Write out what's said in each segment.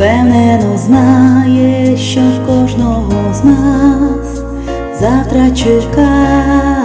впевнено знає, що кожного з нас завтра чекає,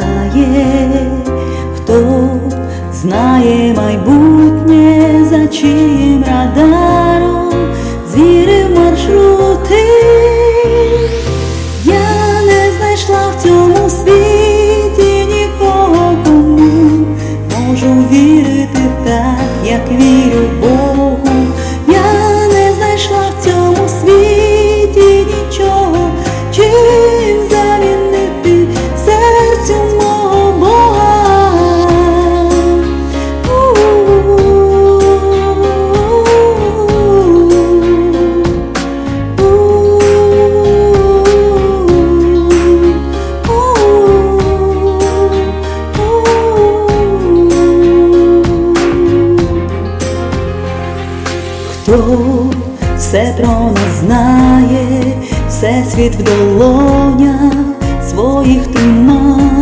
Хто все про нас знає, все світ в долонях своїх тримає.